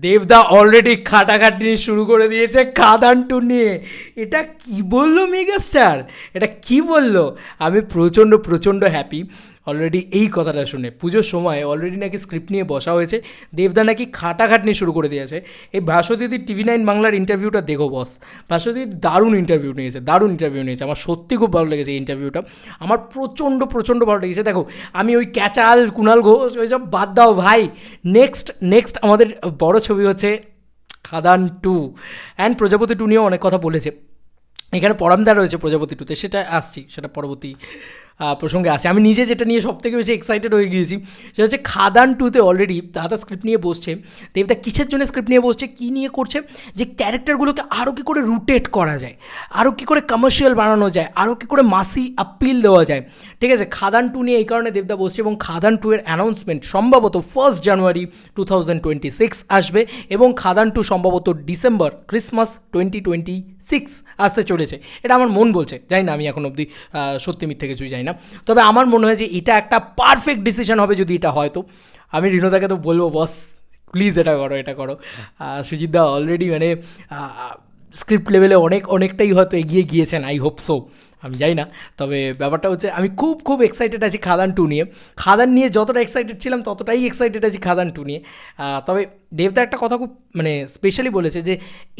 দেবদা অলরেডি খাটাখাটি শুরু করে দিয়েছে খাদান টু নিয়ে। এটা কি বলল মেগাস্টার? এটা কি বলল? আমি প্রচণ্ড প্রচণ্ড হ্যাপি অলরেডি এই কথাটা শুনে পুজোর সময় অলরেডি নাকি স্ক্রিপ্ট নিয়ে বসা হয়েছে। দেবদা নাকি খাটাখাটনি শুরু করে দিয়েছে। এই ভাস্বতীদির টিভি নাইন বাংলার ইন্টারভিউটা দেখো বস ভাস্বতীর দারুণ ইন্টারভিউ নিয়েছে, দারুণ ইন্টারভিউ নিয়েছে। আমার সত্যি খুব ভালো লেগেছে এই ইন্টারভিউটা আমার প্রচণ্ড প্রচণ্ড ভালো লেগেছে। দেখো, আমি ওই ক্যাচাল কুণাল ঘোষ, ওইসব বাদ দাও, ভাই। নেক্সট নেক্সট আমাদের বড় ছবি হচ্ছে Khadaan two. And Projapoti two নিয়েও অনেক কথা বলেছে। এখানে পরামদার রয়েছে প্রজাপতি টুতে। সেটা আসছি, সেটা পরবর্তী প্রসঙ্গে আছে। আমি নিজে যেটা নিয়ে সব থেকে বেশি এক্সাইটেড হয়ে গিয়েছি, সেটা হচ্ছে খাদান টুতে অলরেডি দাদা স্ক্রিপ্ট নিয়ে বসছে। দেবদা কিসের জন্য স্ক্রিপ্ট নিয়ে বসছে, কী নিয়ে করছে? যে ক্যারেক্টারগুলোকে আরও কী করে রুটেট করা যায় আরও কী করে কমার্শিয়াল বানানো যায় আরও কী করে মাসি আপিল দেওয়া যায়। ঠিক আছে, খাদান টু নিয়ে এই কারণে দেবদা বসছে এবং খাদান টু এর অ্যানাউন্সমেন্ট সম্ভবত first January two thousand twenty six আসবে এবং খাদান টু সম্ভবত December Christmas twenty twenty six আসতে চলেছে। এটা আমার মন বলছে। জানি না, আমি এখন অবধি সত্যি মিথ্যে কিছুই জানি না। তবে আমার মনে হয় যে এটা একটা পারফেক্ট ডিসিশন হবে যদি এটা হয় তো। আমি রিনোদাকে তো বলব, বস প্লিজ এটা করো এটা করো। সুজিত দা অলরেডি মানে স্ক্রিপ্ট লেভেলে অনেক, অনেকটাই হয়তো এগিয়ে গিয়েছেন আই হোপ সো আমি জানি না, তবে ব্যাপারটা হচ্ছে আমি খুব খুব এক্সাইটেড আছি খাদান টু নিয়ে। খাদান নিয়ে যতটা এক্সাইটেড ছিলাম, ততটাই এক্সাইটেড আছি খাদান টু নিয়ে। তবে দেবদা একটা কথা খুব মানে স্পেশালি বলেছে যে,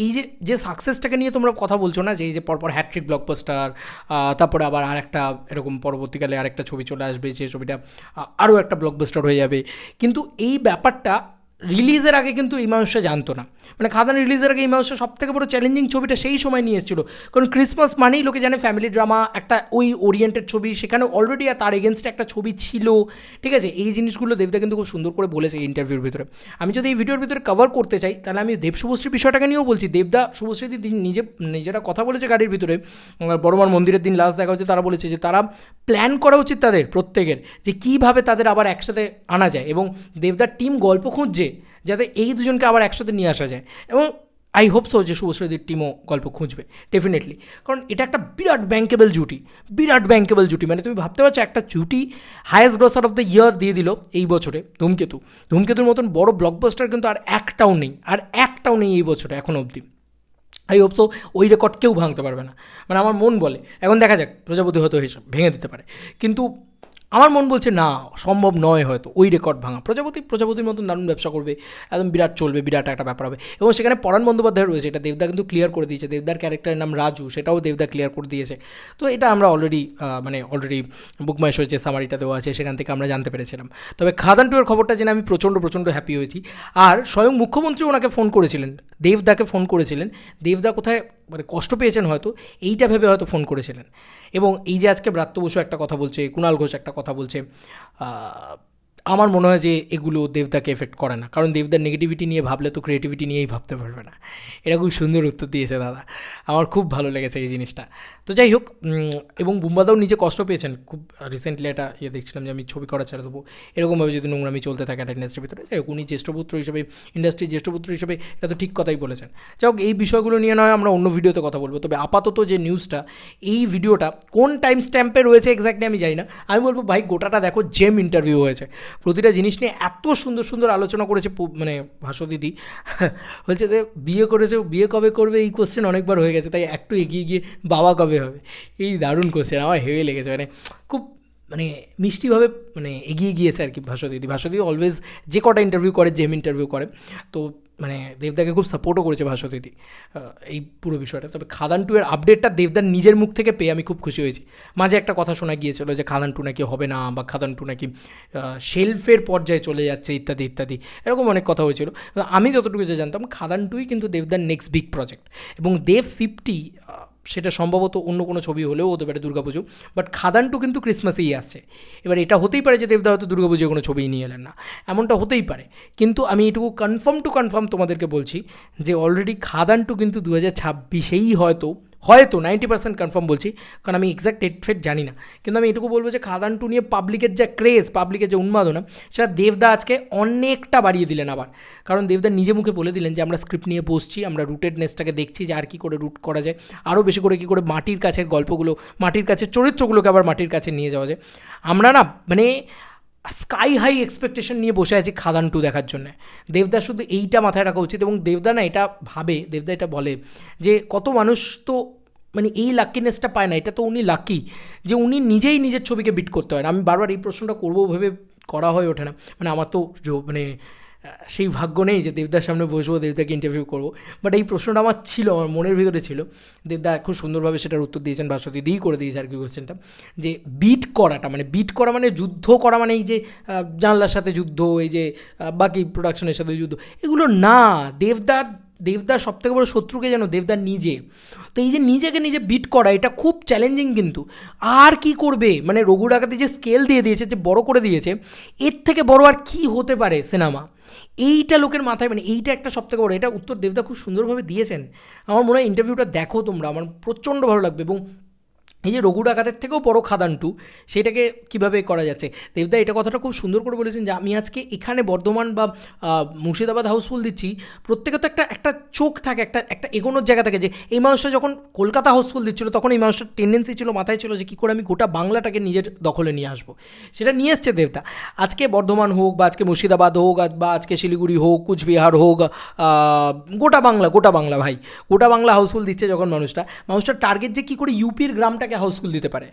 এই যে যে সাকসেসটাকে নিয়ে তোমরা কথা বলছো না, যে এই যে পরপর হ্যাট্রিক ব্লকবাস্টার তারপরে আবার আর একটা এরকম পরবর্তীকালে আরেকটা ছবি চলে আসবে, যে ছবিটা আরও একটা ব্লকবাস্টার হয়ে যাবে। কিন্তু এই ব্যাপারটা রিলিজের আগে কিন্তু এই মানুষটা জানতো না। মানে খাদান রিলিজের আগে এই মানুষটা সব থেকে বড় চ্যালেঞ্জিং ছবিটা সেই সময় নিয়ে এসেছিল। কারণ ক্রিসমাস মানেই লোকে জানে ফ্যামিলি ড্রামা একটা ওই ওরিয়েন্টেড ছবি, সেখানে অলরেডি আর তার এগেনস্টে একটা ছবি ছিল। ঠিক আছে? এই জিনিসগুলো দেবদা কিন্তু খুব সুন্দর করে বলেছে এই ইন্টারভিউর ভিতরে। আমি যদি এই ভিডিওর ভিতরে কভার করতে চাই, তাহলে আমি দেব শুভশ্রী বিষয়টাকে নিয়েও বলছি। দেবদা, শুভশ্রী দিন নিজে, নিজেরা কথা বলেছে গাড়ির ভিতরে। বড়মার মন্দিরের দিন লাস্ট দেখা হচ্ছে তারা বলেছে যে তারা প্ল্যান করা উচিত তাদের প্রত্যেকের, যে কীভাবে তাদের আবার একসাথে আনা যায়। এবং দেবদার টিম গল্প খুঁজছে যাতে এই দুজনকে আবার একসাথে নিয়ে আসা যায়। এবং আই হোপ সো যে শুভশ্রীদের টিমও গল্প খুঁজবে ডেফিনেটলি কারণ এটা একটা বিরাট ব্যাঙ্কেবল জুটি, বিরাট ব্যাঙ্কেবল জুটি। মানে তুমি ভাবতে পারছ, একটা জুটি highest grosser of the year দিয়ে দিল এই বছরে ধূমকেতু। ধূমকেতুর মতন বড় ব্লকবাস্টার কিন্তু আর একটাও নেই, আর একটাও নেই এই বছরে, এখন অবধি। আই হোপ সো ওই রেকর্ড কেউ ভাঙতে পারবে না। মানে আমার মন বলে। এখন দেখা যাক, প্রজাপতি হয়তো হিসাব ভেঙে দিতে পারে। কিন্তু আমার মন বলছে, না, সম্ভব নয় হয়তো, ওই রেকর্ড ভাঙা। প্রজাপতি, প্রজাপতির মতন দারুণ ব্যবসা করবে, একদম বিরাট চলবে, বিরাট একটা ব্যাপার হবে। এবং সেখানে পরাণ বন্দ্যোপাধ্যায় রয়েছে, এটা দেবদা কিন্তু ক্লিয়ার করে দিয়েছে, দেবদার ক্যারেক্টারের নাম রাজু, সেটাও দেবদা ক্লিয়ার করে দিয়েছে। তো এটা আমরা অলরেডি মানে অলরেডি বুকমাইশ হয়েছে সামারিটা দেওয়া আছে, সেখান থেকে আমরা জানতে পেরেছিলাম। তবে খাদান টুয়ের খবরটা জেনে আমি প্রচণ্ড প্রচণ্ড হ্যাপি হয়েছি। আর স্বয়ং মুখ্যমন্ত্রী ওনাকে ফোন করেছিলেন, দেবদাকে ফোন করেছিলেন। দেবদা কোথায় মানে কষ্ট পেয়েছেন হয়তো, এইটা ভেবে হয়তো ফোন করেছিলেন। এবং এই যে আজকে ব্রাত্য বসু একটা কথা বলছে, কুণাল ঘোষ একটা কথা বলছে আমার মনে হয় যে এগুলো দেবদাকে এফেক্ট করে না। কারণ দেবদার নেগেটিভিটি নিয়ে ভাবলে তো ক্রিয়েটিভিটি নিয়েই ভাবতে পারবে না। এটা খুব সুন্দর উত্তর দিয়েছে দাদা। আমার খুব ভালো লেগেছে এই জিনিসটা। তো যাই হোক এবং বুম্বাদাও নিজে কষ্ট পেয়েছেন। খুব রিসেন্টলি একটা ইয়ে দেখছিলাম যে আমি ছবি করা ছেড়ে দেবো। এরকমভাবে যদি নোংরামি চলতে থাকে একটা ইন্ডাস্ট্রির ভিতরে। যাই হোক, উনি জ্যেষ্ঠপুত্র হিসেবে ইন্ডাস্ট্রির জ্যেষ্ঠপুত্র হিসেবে এটা তো ঠিক কথাই বলেছেন। যাই হোক, এই বিষয়গুলো নিয়ে নয় আমরা অন্য ভিডিওতে কথা বলব। তবে আপাতত যে নিউজটা এই ভিডিওটা কোন টাইম স্ট্যাম্পে রয়েছে এক্স্যাক্টলি আমি জানি না। আমি বলব, ভাই, গোটাটা দেখো জেম ইন্টারভিউ হয়েছে। প্রতিটা জিনিস নিয়ে এত সুন্দর সুন্দর আলোচনা করেছে মানে মানে দিদি। বলছে যে, বিয়ে করেছে, বিয়ে কবে করবে? এই কোশ্চেন অনেকবার হয়ে গেছে, তাই একটু এগিয়ে গিয়ে বাবা কবে হবে? এই দারুণ কোশ্চেন আমার হেভে লেগেছে মানে খুব মানে মিষ্টিভাবে মানে এগিয়ে গিয়েছে আর কি ভাস্বদিদি দিদি। অলওয়েজ যে কটা ইন্টারভিউ করে জেম ইন্টারভিউ করে। তো মানে দেবদাকে খুব সাপোর্টও করেছে ভাস্বতীদি এই পুরো বিষয়টা। তবে খাদান টু এর আপডেটটা দেবদার নিজের মুখ থেকে পেয়ে আমি খুব খুশি হয়েছি। মাঝে একটা কথা শোনা গিয়েছিল যে খাদান টু নাকি হবে না বা খাদান টু নাকি শেলফের পর্যায়ে চলে যাচ্ছে, ইত্যাদি ইত্যাদি। এরকম অনেক কথা হয়েছিল। আমি যতটুকু যে জানতাম, খাদান টুই কিন্তু দেবদার নেক্সট বিগ প্রজেক্ট এবং দেব ফিফটি সেটা সম্ভবত অন্য কোনো ছবি হলেও হতে পারে দুর্গাপুজো। বাট খাদান টু কিন্তু ক্রিসমাসেই আসছে। এবার এটা হতেই পারে যে দেবদা হয়তো দুর্গাপুজোয় কোনো ছবিই নিয়ে এলেন না। এমনটা হতেই পারে। কিন্তু আমি এটুকু কনফার্ম টু কনফার্ম তোমাদেরকে বলছি যে অলরেডি খাদান টু কিন্তু দু হাজার ছাব্বিশেই হয়তো হয়তো নাইনটি পার্সেন্ট কনফার্ম বলছি, কারণ আমি এক্সাক্ট ডেট ফেট জানি না। কিন্তু আমি এটুকু বলব যে খাদান টু নিয়ে পাবলিকের যে ক্রেজ পাবলিকের যে উন্মাদনা, সেটা দেবদা আজকে অনেকটা বাড়িয়ে দিলেন আবার। কারণ দেবদা নিজে মুখে বলে দিলেন যে, আমরা স্ক্রিপ্ট নিয়ে বসছি, আমরা রুটেডনেসটাকে দেখছি, যে আর কী করে রুট করা যায়। আরও বেশি করে কী করে মাটির কাছের গল্পগুলো, মাটির কাছের চরিত্রগুলোকে আবার মাটির কাছে নিয়ে যাওয়া যায়। আমরা না মানে স্কাই হাই এক্সপেকটেশন নিয়ে বসে আছে খাদান টু দেখার জন্য। দেবদা শুধু এইটা মাথায় রাখা উচিত এবং দেবদা না এটা ভাবে, দেবদা এটা বলে যে কত মানুষ তো মানে এই লাকিনেসটা পায় না, এটা তো উনি লাকি যে উনি নিজেই নিজের ছবিকে বিট করতে হয় না। আমি বারবার এই প্রশ্নটা করব ভেবে করা হয়ে ওঠে না। মানে আমার তো মানে সেই ভাগ্য নেই যে দেবদার সামনে বসবো, দেবদাকে ইন্টারভিউ করব। বাট এই প্রশ্নটা আমার ছিল, আমার মনের ভিতরে ছিল। দেবদা খুব সুন্দরভাবে সেটার উত্তর দিয়েছেন ভাস্বতী দিই করে দিয়েছে আর কি কোশ্চেনটা যে বিট করাটা মানে বিট করা মানে যুদ্ধ করা মানে এই যে জানলার সাথে যুদ্ধ, এই যে বাকি প্রোডাকশনের সাথে যুদ্ধ, এগুলো না। দেবদার দেবদার সবথেকে বড় শত্রুকে যেন দেবদার নিজে। তো এই যে নিজেকে নিজে বিট করা, এটা খুব চ্যালেঞ্জিং কিন্তু। আর কি করবে? মানে রঘু ডাকাতি যে স্কেল দিয়ে দিয়েছে, যে বড় করে দিয়েছে, এর থেকে বড় আর কি হতে পারে সিনেমা এইটা লোকের মাথায় মানে এইটা একটা সবথেকে বড়। এটা উত্তর দেবদা খুব সুন্দরভাবে দিয়েছেন। আমার মনে হয় ইন্টারভিউটা দেখো তোমরা। আমার প্রচণ্ড ভালো লাগবে এবং এই যে রঘু ডাকাতের থেকেও বড় খাদান টু সেটাকে কীভাবে করা যাচ্ছে? দেবদা, এটা কথাটা খুব সুন্দর করে বলেছেন যে আমি আজকে এখানে বর্ধমান বা মুর্শিদাবাদ হাউসফুল দিচ্ছি। প্রত্যেকে তো একটা একটা চোখ থাকে, একটা একটা এগোনোর জায়গা থাকে যে এই মানুষটা যখন কলকাতা হাউসফুল দিচ্ছিল, তখন এই মানুষটার টেন্ডেন্সি ছিল, মাথায় ছিল যে কী করে আমি গোটা বাংলাটাকে নিজের দখলে নিয়ে আসব। সেটা নিয়ে এসছে দেবদা। আজকে বর্ধমান হোক বা আজকে মুর্শিদাবাদ হোক বা আজকে শিলিগুড়ি হোক, কুচবিহার হোক গোটা বাংলা গোটা বাংলা ভাই, গোটা বাংলা হাউসফুল দিচ্ছে যখন মানুষটা। মানুষটার টার্গেট যে কী করে ইউপির গ্রামটাকে হাউসফুল দিতে পারে।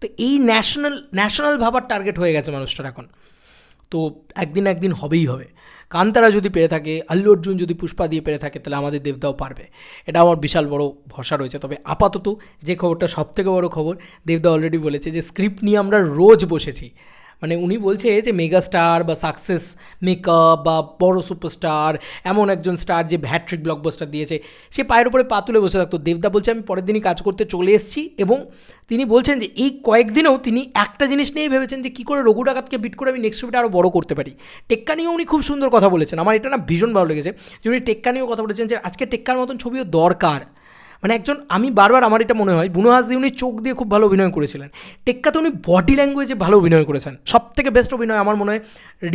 তো এই ন্যাশনাল ন্যাশনাল ভাবার টার্গেট হয়ে গেছে মানুষটার এখন। তো একদিন একদিন হবেই হবে। কান্তারা যদি পেয়ে থাকে, আল্লু অর্জুন যদি পুষ্পা দিয়ে পেরে থাকে, তাহলে আমাদের দেবদাও পারবে। এটা আমার বিশাল বড় ভরসা রয়েছে। তবে আপাতত যে খবরটা সবথেকে বড় খবর, দেবদা অলরেডি বলেছে যে স্ক্রিপ্ট নিয়ে আমরা রোজ বসেছি। মানে উনি বলছে যে মেগা স্টার বা সাকসেস মেকআপ বা বড় সুপারস্টার, এমন একজন স্টার যে হ্যাট্রিক ব্লকবাস্টার দিয়েছে, সে পায়ের উপরে পা তুলে বসে থাকতো। দেবদা বলছে, আমি পরের দিনই কাজ করতে চলে এসেছি। এবং তিনি বলছেন যে এই কয়েকদিনেও তিনি একটা জিনিস নিয়েই ভেবেছেন যে কী করে রঘু ডাকাতকে বিট করে আমি নেক্সট ছবিটা আরও বড় করতে পারি। টেক্কা নিয়েও উনি খুব সুন্দর কথা বলেছেন। আমার এটা না ভীষণ ভালো লেগেছে যে উনি টেক্কা নিয়েও কথা বলেছেন যে আজকে টেক্কার মতন ছবিও দরকার। মানে একজন, আমি বারবার আমার এটা মনে হয়, বুনো হাসদি উনি চোখ দিয়ে খুব ভালো অভিনয় করেছিলেন। টেক্কাতে উনি বডি ল্যাঙ্গুয়েজে ভালো অভিনয় করেছেন। সব থেকে বেস্ট অভিনয় আমার মনে হয়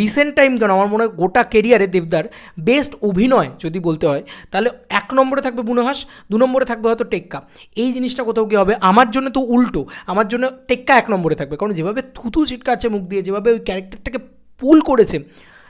রিসেন্ট টাইম কেন, আমার মনে হয় গোটা কেরিয়ারে দেবদার বেস্ট অভিনয় যদি বলতে হয়, তাহলে এক নম্বরে থাকবে বুনোহাস দু নম্বরে থাকবে হয়তো টেক্কা। এই জিনিসটা কোথাও কী হবে, আমার জন্য তো উল্টো, আমার জন্য টেক্কা এক নম্বরে থাকবে। কারণ যেভাবে থুতু ছিটকাচ্ছে মুখ দিয়ে, যেভাবে ওই ক্যারেক্টারটাকে পুল করেছে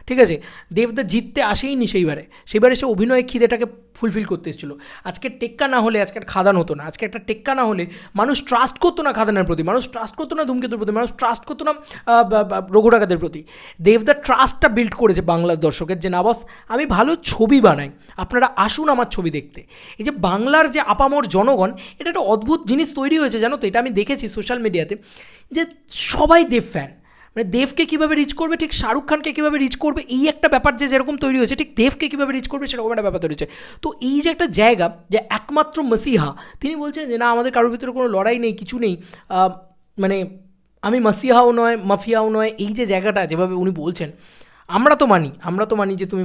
ঠিক আছে? দেবদা জিততে আসেইনি সেইবারে। সেইবারে সে অভিনয় খিদেটাকে ফুলফিল করতে এসেছিল। আজকে টেক্কা না হলে আজকে খাদান হতো না। আজকে একটা টেক্কা না হলে মানুষ ট্রাস্ট করতো না খাদানের প্রতি। মানুষ ট্রাস্ট করতো না ধূমকেতুর প্রতি। মানুষ ট্রাস্ট করতো না আহ, বা- বা রঘু ডাকাতের প্রতি। দেবদা ট্রাস্টটা বিল্ড করেছে বাংলার দর্শকের যে না বস আমি ভালো ছবি বানাই। আপনারা আসুন আমার ছবি দেখতে। এই যে বাংলার যে আপামর জনগণ এটা একটা অদ্ভুত জিনিস তৈরি হয়েছে জানো তো? এটা আমি দেখেছি সোশ্যাল মিডিয়াতে যে সবাই দেব ফ্যান মানে দেবকে কীভাবে রিচ করবে, ঠিক শাহরুখ খানকে কীভাবে রিচ করবে, এই একটা ব্যাপার যে যেরকম তৈরি হয়েছে, ঠিক দেবকে কীভাবে রিচ করবে সেরকম একটা ব্যাপার তৈরি হয়েছে। তো এই যে একটা জায়গা যে একমাত্র মসিহা, তিনি বলছেন যে, না, আমাদের কারোর ভিতরে কোনো লড়াই নেই, কিছু নেই। মানে আমি মাসিহাও নয়, মাফিয়াও নয়। এই যে জায়গাটা যেভাবে উনি বলছেন, আমরা তো মানি, আমরা তো মানি যে তুমি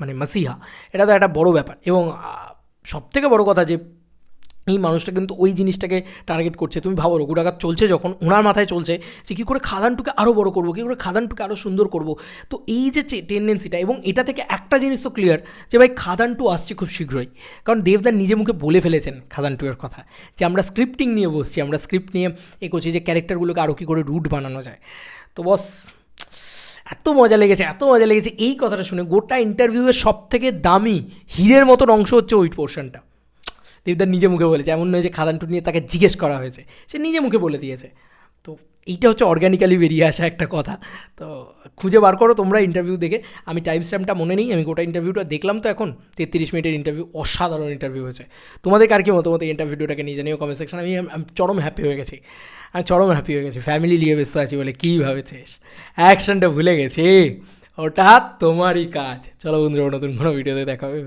মানে মাসিহা। এটা তো একটা বড় ব্যাপার এবং সব থেকে বড় কথা যে এই মানুষটা কিন্তু ওই জিনিসটাকে টার্গেট করছে। তুমি ভাবো রঘু ডাকাত চলছে যখন ওনার মাথায় চলছে যে কী করে খাদানটুকে আরও বড় করব, কী করে খাদানটুকে আরও সুন্দর করব। তো এই যে টেন্ডেন্সিটা এবং এটা থেকে একটা জিনিস তো ক্লিয়ার যে ভাই খাদান টু আসছে খুব শীঘ্রই। কারণ দেবদার নিজে মুখে বলে ফেলেছেন খাদান টু এর কথা যে আমরা স্ক্রিপ্টিং নিয়ে বসছি, আমরা স্ক্রিপ্ট নিয়ে এ করছি যে ক্যারেক্টারগুলোকে আরও কী করে রুট বানানো যায়। তো বস, এত মজা লেগেছে, এত মজা লেগেছে। এই কথাটা শুনে গোটা ইন্টারভিউয়ের সব থেকে দামি, হীরের মতন অংশ হচ্ছে ওই পোর্শনটা দেবদার নিজে মুখে বলেছে, এমন নয় যে খাদানটু নিয়ে তাকে জিজ্ঞেস করা হয়েছে, সে নিজে মুখে বলে দিয়েছে। তো এইটা হচ্ছে অর্গ্যানিক্যালি বেরিয়ে আসা একটা কথা। তো খুঁজে বার করো তোমরা ইন্টারভিউ দেখে। আমি টাইম স্ট্যাম্পটা মনে নেই, আমি গোটা ইন্টারভিউটা দেখলাম তো এখন, তেত্রিশ মিনিটের ইন্টারভিউ অসাধারণ ইন্টারভিউ হয়েছে। তোমাদের কার কি মতামত এই ইন্টারভিউটাকে নিয়ে জানিও কমেন্ট সেকশন আমি চরম হ্যাপি হয়ে গেছি। আমি চরম হ্যাপি হয়ে গেছি। ফ্যামিলি নিয়ে ব্যস্ত আছি বলে কী ভাবেছিস? অ্যাকশনটা ভুলে গেছি। ওটা তোমারই কাজ। চলো বন্ধুরা, নতুন কোনো ভিডিওতে দেখা হবে